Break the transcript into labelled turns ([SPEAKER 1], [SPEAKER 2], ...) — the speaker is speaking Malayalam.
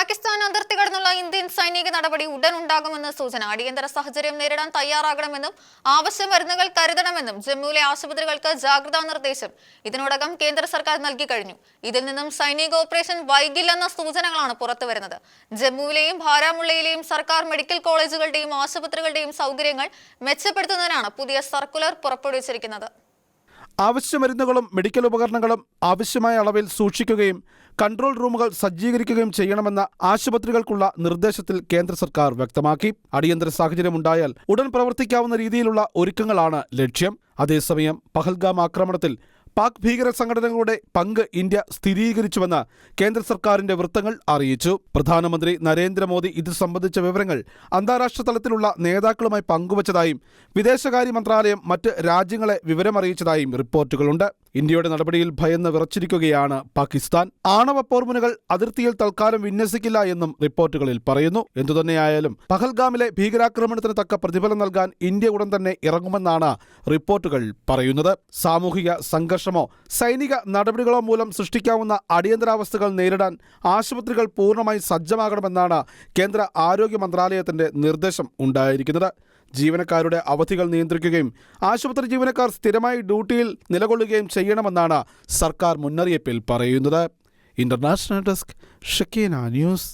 [SPEAKER 1] പാകിസ്ഥാൻ അതിർത്തി കടന്നുള്ള ഇന്ത്യൻ സൈനിക നടപടി ഉടൻ ഉണ്ടാകുമെന്ന് സൂചന. അടിയന്തര സാഹചര്യം നേരിടാൻ തയ്യാറാകണമെന്നും ആവശ്യ മരുന്നുകൾ കരുതണമെന്നും ജമ്മുവിലെ ആശുപത്രികൾക്ക് ജാഗ്രതാ നിർദ്ദേശം ഇതിനോടകം കേന്ദ്ര സർക്കാർ നൽകി കഴിഞ്ഞു. ഇതിൽ നിന്നും സൈനിക ഓപ്പറേഷൻ വൈകില്ലെന്ന സൂചനകളാണ് പുറത്തുവരുന്നത് ജമ്മുവിലെയും ഭാരാമുള്ളയിലെയും സർക്കാർ മെഡിക്കൽ കോളേജുകളുടെയും ആശുപത്രികളുടെയും സൗകര്യങ്ങൾ മെച്ചപ്പെടുത്തുന്നതിനാണ് പുതിയ സർക്കുലർ പുറപ്പെടുവിച്ചിരിക്കുന്നത്.
[SPEAKER 2] ആവശ്യ മരുന്നുകളും മെഡിക്കൽ ഉപകരണങ്ങളും ആവശ്യമായ അളവിൽ സൂക്ഷിക്കുകയും കൺട്രോൾ റൂമുകൾ സജ്ജീകരിക്കുകയും ചെയ്യണമെന്ന ആശുപത്രികൾക്കുള്ള നിർദ്ദേശത്തിൽ കേന്ദ്ര സർക്കാർ വ്യക്തമാക്കി. അടിയന്തര സാഹചര്യമുണ്ടായാൽ ഉടൻ പ്രവർത്തിക്കാവുന്ന രീതിയിലുള്ള ഒരുക്കങ്ങളാണ് ലക്ഷ്യം. അതേസമയം പഹൽഗാം ആക്രമണത്തിൽ പാക് ഭീകര സംഘടനകളുടെ പങ്ക് ഇന്ത്യ സ്ഥിരീകരിച്ചുവെന്ന് കേന്ദ്ര സർക്കാരിന്റെ വൃത്തങ്ങൾ അറിയിച്ചു. പ്രധാനമന്ത്രി നരേന്ദ്രമോദി ഇത് സംബന്ധിച്ച വിവരങ്ങൾ അന്താരാഷ്ട്ര തലത്തിലുള്ള നേതാക്കളുമായി പങ്കുവച്ചതായും വിദേശകാര്യ മന്ത്രാലയം മറ്റ് രാജ്യങ്ങളെ വിവരമറിയിച്ചതായും റിപ്പോർട്ടുകളുണ്ട്. ഇന്ത്യയുടെ നടപടിയിൽ ഭയന്ന് വിറച്ചിരിക്കുകയാണ് പാകിസ്ഥാൻ. ആണവ പോർമുനകൾ അതിർത്തിയിൽ തൽക്കാലം വിന്യസിക്കില്ല എന്നും റിപ്പോർട്ടുകളിൽ പറയുന്നു. എന്തുതന്നെയായാലും പഹൽഗാമിലെ ഭീകരാക്രമണത്തിന് തക്ക പ്രതിഫലം നൽകാൻ ഇന്ത്യ ഉടൻ തന്നെ ഇറങ്ങുമെന്നാണ് റിപ്പോർട്ടുകൾ പറയുന്നത്. സാമൂഹിക സംഘർഷമോ സൈനിക നടപടികളോ മൂലം സൃഷ്ടിക്കാവുന്ന അടിയന്തരാവസ്ഥകൾ നേരിടാൻ ആശുപത്രികൾ പൂർണമായി സജ്ജമാകണമെന്നാണ് കേന്ദ്ര ആരോഗ്യ മന്ത്രാലയത്തിന്റെ നിർദ്ദേശം ഉണ്ടായിരിക്കുന്നത്. ജീവനക്കാരുടെ അവധികൾ നിയന്ത്രിക്കുകയും ആശുപത്രി ജീവനക്കാർ സ്ഥിരമായി ഡ്യൂട്ടിയിൽ നിലകൊള്ളുകയും ചെയ്യണമെന്നാണ് സർക്കാർ മുന്നറിയിപ്പിൽ പറയുന്നത്. International desk Shakeena news.